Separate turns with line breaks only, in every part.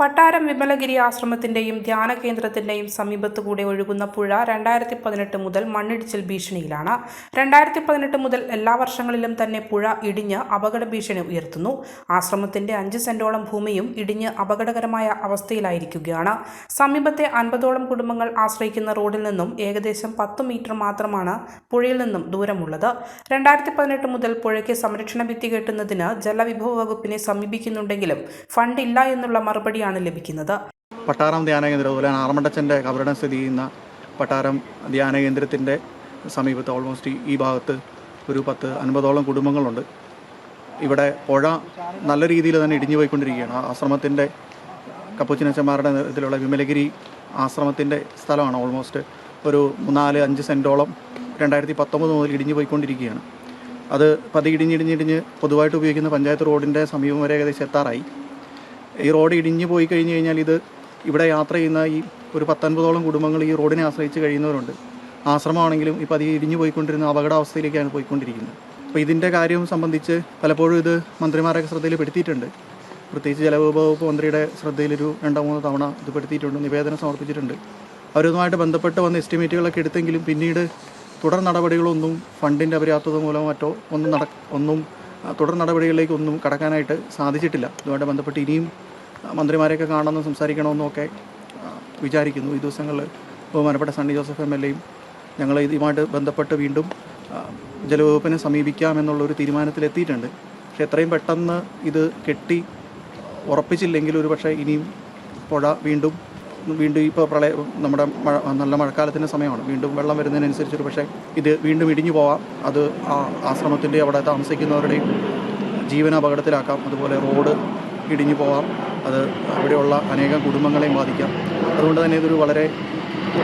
പട്ടാരം വിമലഗിരി ആശ്രമത്തിന്റെയും ധ്യാന കേന്ദ്രത്തിന്റെയും സമീപത്തുകൂടെ ഒഴുകുന്ന പുഴ രണ്ടായിരത്തി പതിനെട്ട് മുതൽ മണ്ണിടിച്ചിൽ ഭീഷണിയിലാണ്. രണ്ടായിരത്തി പതിനെട്ട് മുതൽ എല്ലാ വർഷങ്ങളിലും തന്നെ പുഴ ഇടിഞ്ഞ് അപകട ഭീഷണി ഉയർത്തുന്നു. ആശ്രമത്തിന്റെ അഞ്ച് സെന്റോളം ഭൂമിയും ഇടിഞ്ഞ് അപകടകരമായ അവസ്ഥയിലായിരിക്കുകയാണ്. സമീപത്തെ അൻപതോളം കുടുംബങ്ങൾ ആശ്രയിക്കുന്ന റോഡിൽ നിന്നും ഏകദേശം പത്ത് മീറ്റർ മാത്രമാണ് പുഴയിൽ നിന്നും ദൂരമുള്ളത്. രണ്ടായിരത്തി പതിനെട്ട് മുതൽ പുഴയ്ക്ക് സംരക്ഷണ ഭിത്തി കെട്ടുന്നതിന് ജലവിഭവ വകുപ്പിനെ സമീപിക്കുന്നുണ്ടെങ്കിലും ഫണ്ടില്ല എന്നുള്ള മറുപടിയാണ് ലഭിക്കുന്നത്.
പട്ടാറം ധ്യാന കേന്ദ്രം അതുപോലെ തന്നെ ആറമണ്ടച്ചന്റെ കബറിടം സ്ഥിതി ചെയ്യുന്ന പട്ടാറം ധ്യാന കേന്ദ്രത്തിന്റെ സമീപത്ത് ഓൾമോസ്റ്റ് ഈ ഭാഗത്ത് ഒരു പത്ത് അൻപതോളം കുടുംബങ്ങളുണ്ട്. ഇവിടെ പുഴ നല്ല രീതിയിൽ തന്നെ ഇടിഞ്ഞു പോയിക്കൊണ്ടിരിക്കുകയാണ്. ആശ്രമത്തിന്റെ കപ്പുച്ചിനച്ചന്മാരുടെ ഇതിലുള്ള വിമലഗിരി ആശ്രമത്തിന്റെ സ്ഥലമാണ് ഓൾമോസ്റ്റ് ഒരു നാല് അഞ്ച് സെന്റോളം രണ്ടായിരത്തി പത്തൊമ്പത് മുതൽ ഇടിഞ്ഞു പോയിക്കൊണ്ടിരിക്കുകയാണ്. അത് പതി ഇടിഞ്ഞിടിഞ്ഞിടിഞ്ഞ് പൊതുവായിട്ട് ഉപയോഗിക്കുന്ന പഞ്ചായത്ത് റോഡിന്റെ സമീപം വരെ ഏകദേശം എത്താറായി. ഈ റോഡ് ഇടിഞ്ഞു പോയി കഴിഞ്ഞു കഴിഞ്ഞാൽ ഇത് ഇവിടെ യാത്ര ചെയ്യുന്ന ഈ ഒരു പത്തൊൻപതോളം കുടുംബങ്ങൾ ഈ റോഡിനെ ആശ്രയിച്ച് കഴിയുന്നവരുണ്ട്. ആശ്രമമാണെങ്കിലും ഇപ്പോൾ അത് ഇടിഞ്ഞു പോയിക്കൊണ്ടിരുന്ന അപകടാവസ്ഥയിലേക്കാണ് പോയിക്കൊണ്ടിരിക്കുന്നത്. അപ്പോൾ ഇതിന്റെ കാര്യം സംബന്ധിച്ച് പലപ്പോഴും ഇത് മന്ത്രിമാരൊക്കെ ശ്രദ്ധയിൽ പെടുത്തിയിട്ടുണ്ട്. പ്രത്യേകിച്ച് ജലവിഭവ മന്ത്രിയുടെ ശ്രദ്ധയിലൊരു രണ്ടോ മൂന്നോ തവണ ഇത് പെടുത്തിയിട്ടുണ്ട് നിവേദനം സമർപ്പിച്ചിട്ടുണ്ട്. അവരുമായിട്ട് ബന്ധപ്പെട്ട് വന്ന എസ്റ്റിമേറ്റുകളൊക്കെ എടുത്തെങ്കിലും പിന്നീട് തുടർ നടപടികളൊന്നും ഫണ്ടിന്റെ അപര്യാപ്തത മൂലമോ മറ്റോ ഒന്നും നട ഒന്നും തുടർ നടപടികളിലേക്കൊന്നും കടക്കാനായിട്ട് സാധിച്ചിട്ടില്ല. ഇതുമായിട്ട് ബന്ധപ്പെട്ട് ഇനിയും മന്ത്രിമാരെയൊക്കെ കാണണമെന്നും സംസാരിക്കണമെന്നൊക്കെ വിചാരിക്കുന്നു. ഈ ദിവസങ്ങളിൽ ബഹുമാനപ്പെട്ട സണ്ണി ജോസഫ് എം എൽ എയും ഞങ്ങൾ ഇതുമായിട്ട് ബന്ധപ്പെട്ട് വീണ്ടും ജലവകുപ്പിനെ സമീപിക്കാമെന്നുള്ളൊരു തീരുമാനത്തിലെത്തിയിട്ടുണ്ട്. പക്ഷേ എത്രയും പെട്ടെന്ന് ഇത് കെട്ടി ഉറപ്പിച്ചില്ലെങ്കിൽ ഒരു പക്ഷേ ഇനിയും പുഴ വീണ്ടും വീണ്ടും ഇപ്പോൾ പ്രളയ നമ്മുടെ മഴ നല്ല മഴക്കാലത്തിന്റെ സമയമാണ്. വീണ്ടും വെള്ളം വരുന്നതിനനുസരിച്ച് ഒരു പക്ഷേ ഇത് വീണ്ടും ഇടിഞ്ഞു പോവാം. അത് ആ ആശ്രമത്തിന്റെ അവിടെ താമസിക്കുന്നവരുടെയും ജീവന അപകടത്തിലാക്കാം അതുപോലെ റോഡ് ഇടിഞ്ഞു പോകാം. അത് അവിടെയുള്ള അനേകം കുടുംബങ്ങളെയും ബാധിക്കാം. അതുകൊണ്ട് തന്നെ ഇതൊരു വളരെ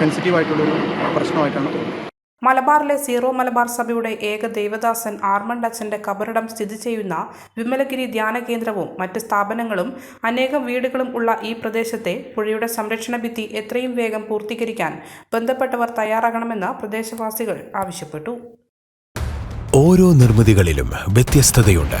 സെൻസിറ്റീവായിട്ടുള്ളൊരു പ്രശ്നമായിട്ടാണ് തോന്നുന്നത്.
മലബാറിലെ സീറോ മലബാർ സഭയുടെ ഏക ദേവദാസൻ ആർമണ്ട് അച്ഛന്റെ കബറിടം സ്ഥിതി ചെയ്യുന്ന വിമലഗിരി ധ്യാന കേന്ദ്രവും മറ്റ് സ്ഥാപനങ്ങളും അനേകം വീടുകളും ഉള്ള ഈ പ്രദേശത്തെ പുഴയുടെ സംരക്ഷണ ഭിത്തി എത്രയും വേഗം പൂർത്തീകരിക്കാൻ ബന്ധപ്പെട്ടവർ തയ്യാറാകണമെന്ന് പ്രദേശവാസികൾ ആവശ്യപ്പെട്ടു.
ഓരോ നിർമ്മിതികളിലും വ്യത്യസ്തതയുണ്ട്.